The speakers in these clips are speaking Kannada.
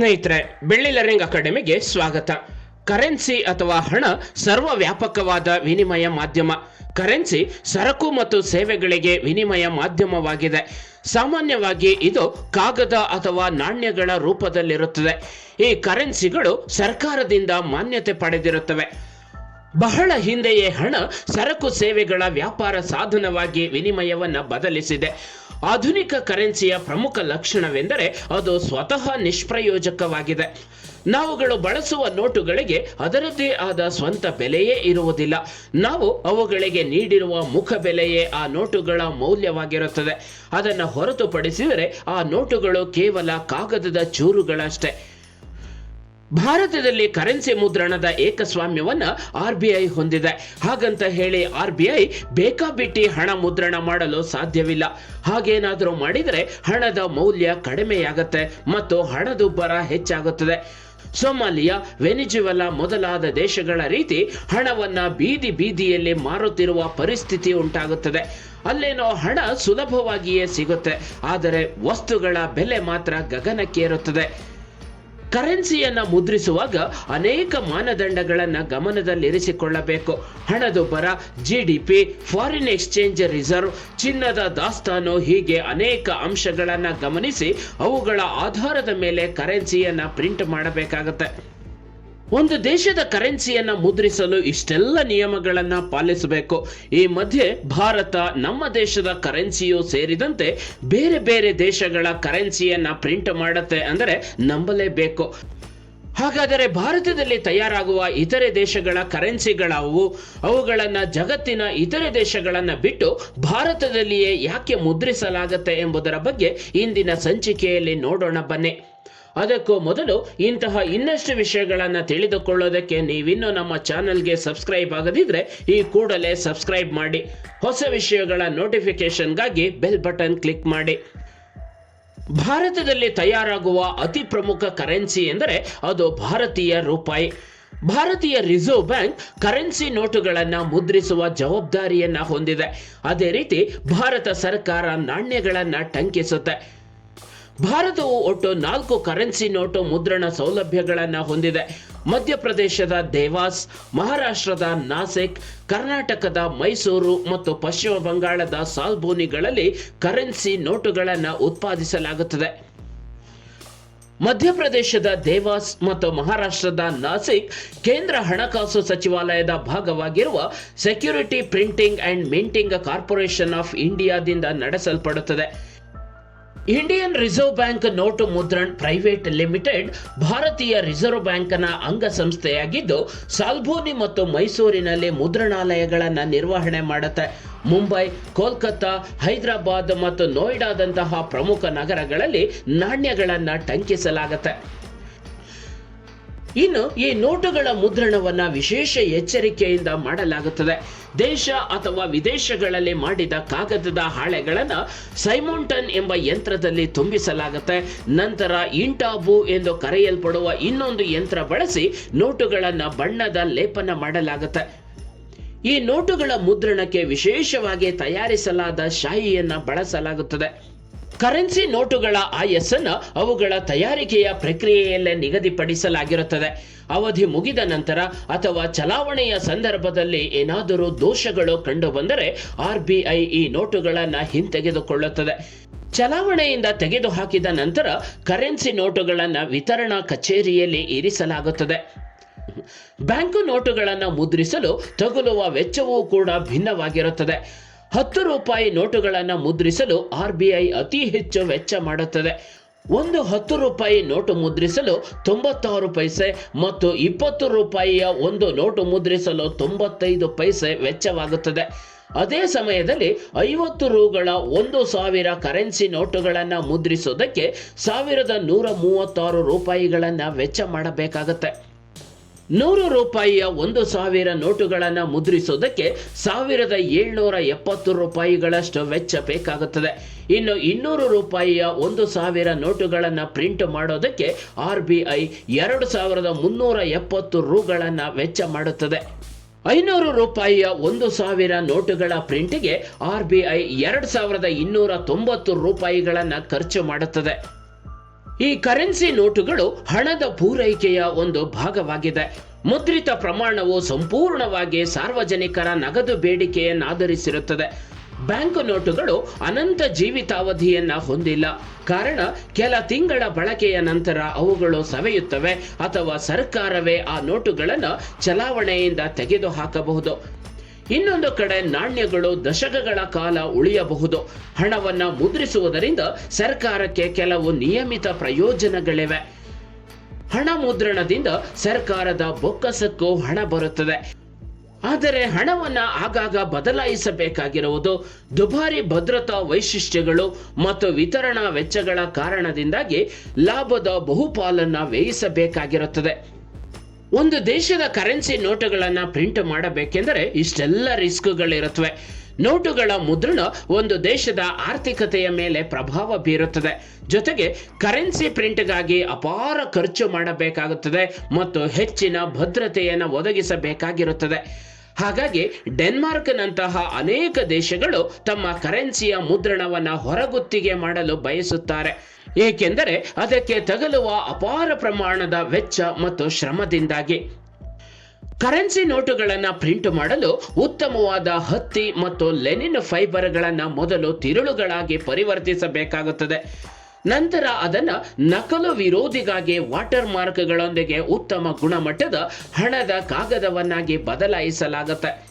ಸ್ನೇಹಿತರೆ, ಬೆಳ್ಳಿ ಲರ್ನಿಂಗ್ ಅಕಾಡೆಮಿಗೆ ಸ್ವಾಗತ. ಕರೆನ್ಸಿ ಅಥವಾ ಹಣ ಸರ್ವವ್ಯಾಪಕವಾದ ವಿನಿಮಯ ಮಾಧ್ಯಮ. ಕರೆನ್ಸಿ ಸರಕು ಮತ್ತು ಸೇವೆಗಳಿಗೆ ವಿನಿಮಯ ಮಾಧ್ಯಮವಾಗಿದೆ. ಸಾಮಾನ್ಯವಾಗಿ ಇದು ಕಾಗದ ಅಥವಾ ನಾಣ್ಯಗಳ ರೂಪದಲ್ಲಿರುತ್ತದೆ. ಈ ಕರೆನ್ಸಿಗಳು ಸರ್ಕಾರದಿಂದ ಮಾನ್ಯತೆ ಪಡೆದಿರುತ್ತವೆ. ಬಹಳ ಹಿಂದೆಯೇ ಹಣ, ಸರಕು ಸೇವೆಗಳ ವ್ಯಾಪಾರ ಸಾಧನವಾಗಿ ವಿನಿಮಯವನ್ನ ಬದಲಿಸಿದೆ. ಆಧುನಿಕ ಕರೆನ್ಸಿಯ ಪ್ರಮುಖ ಲಕ್ಷಣವೆಂದರೆ ಅದು ಸ್ವತಃ ನಿಷ್ಪ್ರಯೋಜಕವಾಗಿದೆ. ನಾವುಗಳು ಬಳಸುವ ನೋಟುಗಳಿಗೆ ಅದರದ್ದೇ ಆದ ಸ್ವಂತ ಬೆಲೆಯೇ ಇರುವುದಿಲ್ಲ. ನಾವು ಅವುಗಳಿಗೆ ನೀಡಿರುವ ಮುಖ ಬೆಲೆಯೇ ಆ ನೋಟುಗಳ ಮೌಲ್ಯವಾಗಿರುತ್ತದೆ. ಅದನ್ನು ಹೊರತುಪಡಿಸಿದರೆ ಆ ನೋಟುಗಳು ಕೇವಲ ಕಾಗದದ ಚೂರುಗಳಷ್ಟೇ. ಭಾರತದಲ್ಲಿ ಕರೆನ್ಸಿ ಮುದ್ರಣದ ಏಕಸ್ವಾಮ್ಯವನ್ನ ಆರ್ ಬಿ ಐ ಹೊಂದಿದೆ. ಹಾಗಂತ ಹೇಳಿ ಆರ್ ಬಿ ಐ ಬೇಕಾಬಿಟ್ಟಿ ಹಣ ಮುದ್ರಣ ಮಾಡಲು ಸಾಧ್ಯವಿಲ್ಲ. ಹಾಗೇನಾದರೂ ಮಾಡಿದರೆ ಹಣದ ಮೌಲ್ಯ ಕಡಿಮೆಯಾಗುತ್ತೆ ಮತ್ತು ಹಣದುಬ್ಬರ ಹೆಚ್ಚಾಗುತ್ತದೆ. ಸೊಮಾಲಿಯಾ ವೆನಿಜುವೆಲಾ ಮೊದಲಾದ ದೇಶಗಳ ರೀತಿ ಹಣವನ್ನ ಬೀದಿ ಬೀದಿಯಲ್ಲಿ ಮಾರುತ್ತಿರುವ ಪರಿಸ್ಥಿತಿ ಉಂಟಾಗುತ್ತದೆ. ಅಲ್ಲೇನೋ ಹಣ ಸುಲಭವಾಗಿಯೇ ಸಿಗುತ್ತೆ. ಆದರೆ ವಸ್ತುಗಳ ಬೆಲೆ ಮಾತ್ರ ಗಗನಕ್ಕೇರುತ್ತದೆ. ಕರೆನ್ಸಿಯನ್ನ ಮುದ್ರಿಸುವಾಗ ಅನೇಕ ಮಾನದಂಡಗಳನ್ನು ಗಮನದಲ್ಲಿರಿಸಿಕೊಳ್ಳಬೇಕು. ಹಣದುಬ್ಬರ G D P foreign exchange reserve ಚಿನ್ನದ ದಾಸ್ತಾನು ಹೀಗೆ ಅನೇಕ ಅಂಶಗಳನ್ನು ಗಮನಿಸಿ ಅವುಗಳ ಆಧಾರದ ಮೇಲೆ ಕರೆನ್ಸಿಯನ್ನು ಪ್ರಿಂಟ್ ಮಾಡಬೇಕಾಗತ್ತೆ. ಒಂದು ದೇಶದ ಕರೆನ್ಸಿಯನ್ನ ಮುದ್ರಿಸಲು ಇಷ್ಟೆಲ್ಲ ನಿಯಮಗಳನ್ನ ಪಾಲಿಸಬೇಕು. ಈ ಮಧ್ಯೆ ಭಾರತ ನಮ್ಮ ದೇಶದ ಕರೆನ್ಸಿಯು ಸೇರಿದಂತೆ ಬೇರೆ ಬೇರೆ ದೇಶಗಳ ಕರೆನ್ಸಿಯನ್ನ ಪ್ರಿಂಟ್ ಮಾಡುತ್ತೆ ಅಂದರೆ ನಂಬಲೇಬೇಕು. ಹಾಗಾದರೆ ಭಾರತದಲ್ಲಿ ತಯಾರಾಗುವ ಇತರೆ ದೇಶಗಳ ಕರೆನ್ಸಿಗಳಾವು ಅವುಗಳನ್ನು ಜಗತ್ತಿನ ಇತರೆ ದೇಶಗಳನ್ನು ಬಿಟ್ಟು ಭಾರತದಲ್ಲಿಯೇ ಯಾಕೆ ಮುದ್ರಿಸಲಾಗುತ್ತೆ ಎಂಬುದರ ಬಗ್ಗೆ ಇಂದಿನ ಸಂಚಿಕೆಯಲ್ಲಿ ನೋಡೋಣ ಬನ್ನಿ. ಅದಕ್ಕೂ ಮೊದಲು ಇಂತಹ ಇನ್ನಷ್ಟು ವಿಷಯಗಳನ್ನು ತಿಳಿದುಕೊಳ್ಳೋದಕ್ಕೆ ನೀವಿನ್ನೂ ನಮ್ಮ ಚಾನಲ್ಗೆ ಸಬ್ಸ್ಕ್ರೈಬ್ ಆಗದಿದ್ರೆ ಈ ಕೂಡಲೇ ಸಬ್ಸ್ಕ್ರೈಬ್ ಮಾಡಿ. ಹೊಸ ವಿಷಯಗಳ ನೋಟಿಫಿಕೇಶನ್ಗಾಗಿ ಬೆಲ್ ಬಟನ್ ಕ್ಲಿಕ್ ಮಾಡಿ. ಭಾರತದಲ್ಲಿ ತಯಾರಾಗುವ ಅತಿ ಪ್ರಮುಖ ಕರೆನ್ಸಿ ಎಂದರೆ ಅದು ಭಾರತೀಯ ರೂಪಾಯಿ. ಭಾರತೀಯ ರಿಸರ್ವ್ ಬ್ಯಾಂಕ್ ಕರೆನ್ಸಿ ನೋಟುಗಳನ್ನು ಮುದ್ರಿಸುವ ಜವಾಬ್ದಾರಿಯನ್ನ ಹೊಂದಿದೆ. ಅದೇ ರೀತಿ ಭಾರತ ಸರ್ಕಾರ ನಾಣ್ಯಗಳನ್ನು ಟಂಕಿಸುತ್ತೆ. ಭಾರತವು ಒಟ್ಟು ನಾಲ್ಕು ಕರೆನ್ಸಿ ನೋಟು ಮುದ್ರಣ ಸೌಲಭ್ಯಗಳನ್ನು ಹೊಂದಿದೆ. ಮಧ್ಯಪ್ರದೇಶದ ದೇವಾಸ್, ಮಹಾರಾಷ್ಟ್ರದ ನಾಸಿಕ್, ಕರ್ನಾಟಕದ ಮೈಸೂರು ಮತ್ತು ಪಶ್ಚಿಮ ಬಂಗಾಳದ ಸಾಲ್ಬೋನಿಗಳಲ್ಲಿ ಕರೆನ್ಸಿ ನೋಟುಗಳನ್ನು ಉತ್ಪಾದಿಸಲಾಗುತ್ತದೆ. ಮಧ್ಯಪ್ರದೇಶದ ದೇವಾಸ್ ಮತ್ತು ಮಹಾರಾಷ್ಟ್ರದ ನಾಸಿಕ್ ಕೇಂದ್ರ ಹಣಕಾಸು ಸಚಿವಾಲಯದ ಭಾಗವಾಗಿರುವ security printing and minting corporation of ಇಂಡಿಯಾದಿಂದ ನಡೆಸಲ್ಪಡುತ್ತದೆ. Indian reserve bank note Mudran private limited ಭಾರತೀಯ ರಿಸರ್ವ್ ಬ್ಯಾಂಕ್ನ ಅಂಗಸಂಸ್ಥೆಯಾಗಿದ್ದು ಸಾಲ್ಬೋನಿ ಮತ್ತು ಮೈಸೂರಿನಲ್ಲಿ ಮುದ್ರಣಾಲಯಗಳನ್ನು ನಿರ್ವಹಣೆ ಮಾಡುತ್ತೆ. ಮುಂಬೈ, ಕೋಲ್ಕತ್ತಾ, ಹೈದರಾಬಾದ್ ಮತ್ತು ನೋಯ್ಡಾದಂತಹ ಪ್ರಮುಖ ನಗರಗಳಲ್ಲಿ ನಾಣ್ಯಗಳನ್ನು ಟಂಕಿಸಲಾಗುತ್ತೆ. ಇನ್ನು ಈ ನೋಟುಗಳ ಮುದ್ರಣವನ್ನು ವಿಶೇಷ ಎಚ್ಚರಿಕೆಯಿಂದ ಮಾಡಲಾಗುತ್ತದೆ. ದೇಶ ಅಥವಾ ವಿದೇಶಗಳಲ್ಲಿ ಮಾಡಿದ ಕಾಗದದ ಹಾಳೆಗಳನ್ನು ಸೈಮೋಂಟನ್ ಎಂಬ ಯಂತ್ರದಲ್ಲಿ ತುಂಬಿಸಲಾಗುತ್ತೆ. ನಂತರ ಇಂಟಾಬು ಎಂದು ಕರೆಯಲ್ಪಡುವ ಇನ್ನೊಂದು ಯಂತ್ರ ಬಳಸಿ ನೋಟುಗಳನ್ನು ಬಣ್ಣದ ಲೇಪನ ಮಾಡಲಾಗುತ್ತೆ. ಈ ನೋಟುಗಳ ಮುದ್ರಣಕ್ಕೆ ವಿಶೇಷವಾಗಿ ತಯಾರಿಸಲಾದ ಶಾಹಿಯನ್ನು ಬಳಸಲಾಗುತ್ತದೆ. ಕರೆನ್ಸಿ ನೋಟುಗಳ ಆಯಸ್ಸನ್ನು ಅವುಗಳ ತಯಾರಿಕೆಯ ಪ್ರಕ್ರಿಯೆಯಲ್ಲೇ ನಿಗದಿಪಡಿಸಲಾಗಿರುತ್ತದೆ. ಅವಧಿ ಮುಗಿದ ನಂತರ ಅಥವಾ ಚಲಾವಣೆಯ ಸಂದರ್ಭದಲ್ಲಿ ಏನಾದರೂ ದೋಷಗಳು ಕಂಡುಬಂದರೆ ಆರ್ ಬಿ ಐ ಈ ನೋಟುಗಳನ್ನು ಹಿಂತೆಗೆದುಕೊಳ್ಳುತ್ತದೆ. ಚಲಾವಣೆಯಿಂದ ತೆಗೆದುಹಾಕಿದ ನಂತರ ಕರೆನ್ಸಿ ನೋಟುಗಳನ್ನು ವಿತರಣಾ ಕಚೇರಿಯಲ್ಲಿ ಇರಿಸಲಾಗುತ್ತದೆ. ಬ್ಯಾಂಕು ನೋಟುಗಳನ್ನು ಮುದ್ರಿಸಲು ತಗುಲುವ ವೆಚ್ಚವೂ ಕೂಡ ಭಿನ್ನವಾಗಿರುತ್ತದೆ. ಹತ್ತು ರೂಪಾಯಿ ನೋಟುಗಳನ್ನು ಮುದ್ರಿಸಲು ಆರ್ ಬಿ ಐ ಅತಿ ಹೆಚ್ಚು ವೆಚ್ಚ ಮಾಡುತ್ತದೆ. ಒಂದು ಹತ್ತು ರೂಪಾಯಿ ನೋಟು ಮುದ್ರಿಸಲು ತೊಂಬತ್ತಾರು ಪೈಸೆ ಮತ್ತು ಇಪ್ಪತ್ತು ರೂಪಾಯಿಯ ಒಂದು ನೋಟು ಮುದ್ರಿಸಲು ತೊಂಬತ್ತೈದು ಪೈಸೆ ವೆಚ್ಚವಾಗುತ್ತದೆ. ಅದೇ ಸಮಯದಲ್ಲಿ ಐವತ್ತು ರೂಗಳ ಒಂದು ಸಾವಿರ ಕರೆನ್ಸಿ ನೋಟುಗಳನ್ನು ಮುದ್ರಿಸೋದಕ್ಕೆ ಸಾವಿರದ ನೂರ ಮೂವತ್ತಾರು ರೂಪಾಯಿಗಳನ್ನು ವೆಚ್ಚ ಮಾಡಬೇಕಾಗತ್ತೆ. ನೂರು ರೂಪಾಯಿಯ ಒಂದು ಸಾವಿರ ನೋಟುಗಳನ್ನು ಮುದ್ರಿಸೋದಕ್ಕೆ ಸಾವಿರದ ಏಳ್ನೂರ ಎಪ್ಪತ್ತು ರೂಪಾಯಿಗಳಷ್ಟು ವೆಚ್ಚ ಬೇಕಾಗುತ್ತದೆ. ಇನ್ನು ಇನ್ನೂರು ರೂಪಾಯಿಯ ಒಂದು ಸಾವಿರ ನೋಟುಗಳನ್ನು ಪ್ರಿಂಟ್ ಮಾಡೋದಕ್ಕೆ ಆರ್ ಬಿ ಐ ಎರಡು ಸಾವಿರದ ಮುನ್ನೂರ ಎಪ್ಪತ್ತು ರೂಗಳನ್ನು ವೆಚ್ಚ ಮಾಡುತ್ತದೆ. ಐನೂರು ರೂಪಾಯಿಯ ಒಂದು ಸಾವಿರ ನೋಟುಗಳ ಪ್ರಿಂಟಿಗೆ ಆರ್ ಬಿ ಐ ಎರಡು ಸಾವಿರದ ಇನ್ನೂರ ತೊಂಬತ್ತು ರೂಪಾಯಿಗಳನ್ನು ಖರ್ಚು ಮಾಡುತ್ತದೆ. ಈ ಕರೆನ್ಸಿ ನೋಟುಗಳು ಹಣದ ಪೂರೈಕೆಯ ಒಂದು ಭಾಗವಾಗಿದೆ. ಮುದ್ರಿತ ಪ್ರಮಾಣವು ಸಂಪೂರ್ಣವಾಗಿ ಸಾರ್ವಜನಿಕರ ನಗದು ಬೇಡಿಕೆಯನ್ನಾಧರಿಸಿರುತ್ತದೆ. ಬ್ಯಾಂಕ್ ನೋಟುಗಳು ಅನಂತ ಜೀವಿತಾವಧಿಯನ್ನ ಹೊಂದಿಲ್ಲ. ಕಾರಣ ಕೆಲ ತಿಂಗಳ ಬಳಕೆಯ ನಂತರ ಅವುಗಳು ಸವೆಯುತ್ತವೆ ಅಥವಾ ಸರ್ಕಾರವೇ ಆ ನೋಟುಗಳನ್ನು ಚಲಾವಣೆಯಿಂದ ತೆಗೆದುಹಾಕಬಹುದು. ಇನ್ನೊಂದು ಕಡೆ ನಾಣ್ಯಗಳು ದಶಕಗಳ ಕಾಲ ಉಳಿಯಬಹುದು. ಹಣವನ್ನು ಮುದ್ರಿಸುವುದರಿಂದ ಸರ್ಕಾರಕ್ಕೆ ಕೆಲವು ನಿಯಮಿತ ಪ್ರಯೋಜನಗಳಿವೆ. ಹಣ ಮುದ್ರಣದಿಂದ ಸರ್ಕಾರದ ಬೊಕ್ಕಸಕ್ಕೂ ಹಣ ಬರುತ್ತದೆ. ಆದರೆ ಹಣವನ್ನ ಆಗಾಗ ಬದಲಾಯಿಸಬೇಕಾಗಿರುವುದು ದುಬಾರಿ ಭದ್ರತಾ ವೈಶಿಷ್ಟ್ಯಗಳು ಮತ್ತು ವಿತರಣಾ ವೆಚ್ಚಗಳ ಕಾರಣದಿಂದಾಗಿ ಲಾಭದ ಬಹುಪಾಲನ್ನ ವ್ಯಯಿಸಬೇಕಾಗಿರುತ್ತದೆ. ಒಂದು ದೇಶದ ಕರೆನ್ಸಿ ನೋಟುಗಳನ್ನು ಪ್ರಿಂಟ್ ಮಾಡಬೇಕೆಂದರೆ ಇಷ್ಟೆಲ್ಲ ರಿಸ್ಕ್ಗಳಿರುತ್ತವೆ. ನೋಟುಗಳ ಮುದ್ರಣ ಒಂದು ದೇಶದ ಆರ್ಥಿಕತೆಯ ಮೇಲೆ ಪ್ರಭಾವ ಬೀರುತ್ತದೆ. ಜೊತೆಗೆ ಕರೆನ್ಸಿ ಪ್ರಿಂಟ್ಗಾಗಿ ಅಪಾರ ಖರ್ಚು ಮಾಡಬೇಕಾಗುತ್ತದೆ ಮತ್ತು ಹೆಚ್ಚಿನ ಭದ್ರತೆಯನ್ನು ಒದಗಿಸಬೇಕಾಗಿರುತ್ತದೆ. ಹಾಗಾಗಿ ಡೆನ್ಮಾರ್ಕ್ನಂತಹ ಅನೇಕ ದೇಶಗಳು ತಮ್ಮ ಕರೆನ್ಸಿಯ ಮುದ್ರಣವನ್ನು ಹೊರಗುತ್ತಿಗೆ ಮಾಡಲು ಬಯಸುತ್ತಾರೆ. ಏಕೆಂದರೆ ಅದಕ್ಕೆ ತಗಲುವ ಅಪಾರ ಪ್ರಮಾಣದ ವೆಚ್ಚ ಮತ್ತು ಶ್ರಮದಿಂದಾಗಿ. ಕರೆನ್ಸಿ ನೋಟುಗಳನ್ನು ಪ್ರಿಂಟ್ ಮಾಡಲು ಉತ್ತಮವಾದ ಹತ್ತಿ ಮತ್ತು ಲೆನಿನ್ ಫೈಬರ್ಗಳನ್ನು ಮೊದಲು ತಿರುಳುಗಳಾಗಿ ಪರಿವರ್ತಿಸಬೇಕಾಗುತ್ತದೆ. ನಂತರ ಅದನ್ನು ನಕಲು ವಿರೋಧಿಗಾಗಿ ವಾಟರ್ ಮಾರ್ಕ್ಗಳೊಂದಿಗೆ ಉತ್ತಮ ಗುಣಮಟ್ಟದ ಹಣದ ಕಾಗದವನ್ನಾಗಿ ಬದಲಾಯಿಸಲಾಗುತ್ತೆ.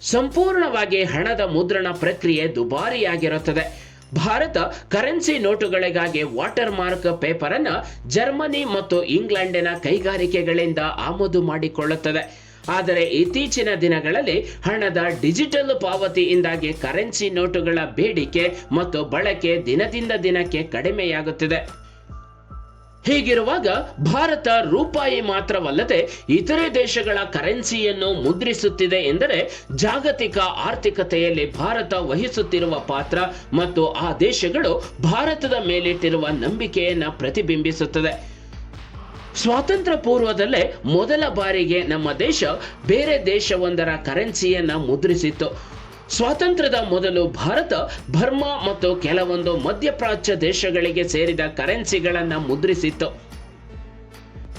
ಸಂಪೂರ್ಣವಾಗಿ ಹಣದ ಮುದ್ರಣ ಪ್ರಕ್ರಿಯೆ ದುಬಾರಿಯಾಗಿರುತ್ತದೆ. ಭಾರತ ಕರೆನ್ಸಿ ನೋಟುಗಳಿಗಾಗಿ ವಾಟರ್ ಮಾರ್ಕ್ ಪೇಪರ್ ಅನ್ನ ಜರ್ಮನಿ ಮತ್ತು ಇಂಗ್ಲೆಂಡಿನ ಕೈಗಾರಿಕೆಗಳಿಂದ ಆಮದು ಮಾಡಿಕೊಳ್ಳುತ್ತದೆ. ಆದರೆ ಇತ್ತೀಚಿನ ದಿನಗಳಲ್ಲಿ ಹಣದ ಡಿಜಿಟಲ್ ಪಾವತಿಯಿಂದಾಗಿ ಕರೆನ್ಸಿ ನೋಟುಗಳ ಬೇಡಿಕೆ ಮತ್ತು ಬಳಕೆ ದಿನದಿಂದ ದಿನಕ್ಕೆ ಕಡಿಮೆಯಾಗುತ್ತಿದೆ. ಹೀಗಿರುವಾಗ ಭಾರತ ರೂಪಾಯಿ ಮಾತ್ರವಲ್ಲದೆ ಇತರೆ ದೇಶಗಳ ಕರೆನ್ಸಿಯನ್ನು ಮುದ್ರಿಸುತ್ತಿದೆ ಎಂದರೆ ಜಾಗತಿಕ ಆರ್ಥಿಕತೆಯಲ್ಲಿ ಭಾರತ ವಹಿಸುತ್ತಿರುವ ಪಾತ್ರ ಮತ್ತು ಆ ದೇಶಗಳು ಭಾರತದ ಮೇಲಿಟ್ಟಿರುವ ನಂಬಿಕೆಯನ್ನು ಪ್ರತಿಬಿಂಬಿಸುತ್ತದೆ. ಸ್ವಾತಂತ್ರ್ಯ ಪೂರ್ವದಲ್ಲೇ ಮೊದಲ ಬಾರಿಗೆ ನಮ್ಮ ದೇಶ ಬೇರೆ ದೇಶವೊಂದರ ಕರೆನ್ಸಿಯನ್ನು ಮುದ್ರಿಸಿತ್ತು. ಸ್ವಾತಂತ್ರ್ಯದ ಮೊದಲು ಭಾರತ, ಬರ್ಮಾ ಮತ್ತು ಕೆಲವೊಂದು ಮಧ್ಯಪ್ರಾಚ್ಯ ದೇಶಗಳಿಗೆ ಸೇರಿದ ಕರೆನ್ಸಿಗಳನ್ನು ಮುದ್ರಿಸಿತ್ತು.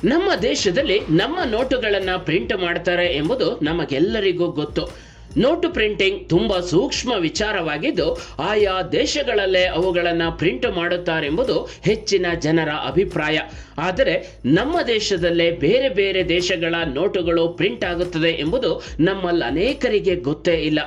ನಮ್ಮ ದೇಶದಲ್ಲಿ ನಮ್ಮ ನೋಟುಗಳನ್ನು ಪ್ರಿಂಟ್ ಮಾಡ್ತಾರೆ ಎಂಬುದು ನಮಗೆಲ್ಲರಿಗೂ ಗೊತ್ತು. ನೋಟು ಪ್ರಿಂಟಿಂಗ್ ತುಂಬಾ ಸೂಕ್ಷ್ಮ ವಿಚಾರವಾಗಿದ್ದು ಆಯಾ ದೇಶಗಳಲ್ಲೇ ಅವುಗಳನ್ನು ಪ್ರಿಂಟ್ ಮಾಡುತ್ತಾರೆಂಬುದು ಹೆಚ್ಚಿನ ಜನರ ಅಭಿಪ್ರಾಯ. ಆದರೆ ನಮ್ಮ ದೇಶದಲ್ಲೇ ಬೇರೆ ಬೇರೆ ದೇಶಗಳ ನೋಟುಗಳು ಪ್ರಿಂಟ್ ಆಗುತ್ತದೆ ಎಂಬುದು ನಮ್ಮಲ್ಲಿ ಅನೇಕರಿಗೆ ಗೊತ್ತೇ ಇಲ್ಲ.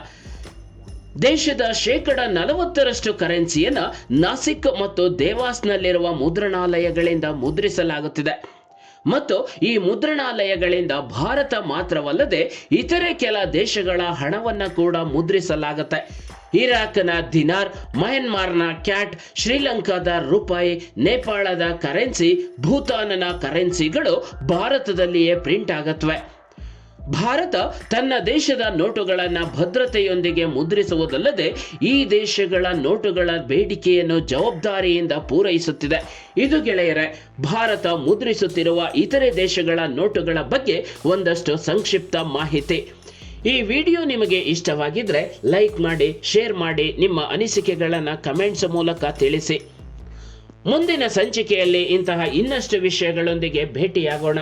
ದೇಶದ ಶೇಕಡ ನಲವತ್ತರಷ್ಟು ಕರೆನ್ಸಿಯನ್ನು ನಾಸಿಕ್ ಮತ್ತು ದೇವಾಸ್ನಲ್ಲಿರುವ ಮುದ್ರಣಾಲಯಗಳಿಂದ ಮುದ್ರಿಸಲಾಗುತ್ತಿದೆ. ಮತ್ತು ಈ ಮುದ್ರಣಾಲಯಗಳಿಂದ ಭಾರತ ಮಾತ್ರವಲ್ಲದೆ ಇತರೆ ಕೆಲ ದೇಶಗಳ ಹಣವನ್ನು ಕೂಡ ಮುದ್ರಿಸಲಾಗುತ್ತೆ. ಇರಾಕ್ನ ದಿನಾರ್, ಮಯನ್ಮಾರ್ನ ಕ್ಯಾಟ್, ಶ್ರೀಲಂಕಾದ ರೂಪಾಯಿ, ನೇಪಾಳದ ಕರೆನ್ಸಿ, ಭೂತಾನನ ಕರೆನ್ಸಿಗಳು ಭಾರತದಲ್ಲಿಯೇ ಪ್ರಿಂಟ್ ಆಗತ್ವೆ. ಭಾರತ ತನ್ನ ದೇಶದ ನೋಟುಗಳನ್ನು ಭದ್ರತೆಯೊಂದಿಗೆ ಮುದ್ರಿಸುವುದಲ್ಲದೆ ಈ ದೇಶಗಳ ನೋಟುಗಳ ಬೇಡಿಕೆಯನ್ನು ಜವಾಬ್ದಾರಿಯಿಂದ ಪೂರೈಸುತ್ತಿದೆ. ಇದು ಗೆಳೆಯರೆ, ಭಾರತ ಮುದ್ರಿಸುತ್ತಿರುವ ಇತರೆ ದೇಶಗಳ ನೋಟುಗಳ ಬಗ್ಗೆ ಒಂದಷ್ಟು ಸಂಕ್ಷಿಪ್ತ ಮಾಹಿತಿ. ಈ ವಿಡಿಯೋ ನಿಮಗೆ ಇಷ್ಟವಾಗಿದ್ದರೆ ಲೈಕ್ ಮಾಡಿ, ಶೇರ್ ಮಾಡಿ, ನಿಮ್ಮ ಅನಿಸಿಕೆಗಳನ್ನು ಕಮೆಂಟ್ಸ್ ಮೂಲಕ ತಿಳಿಸಿ. ಮುಂದಿನ ಸಂಚಿಕೆಯಲ್ಲಿ ಇಂತಹ ಇನ್ನಷ್ಟು ವಿಷಯಗಳೊಂದಿಗೆ ಭೇಟಿಯಾಗೋಣ.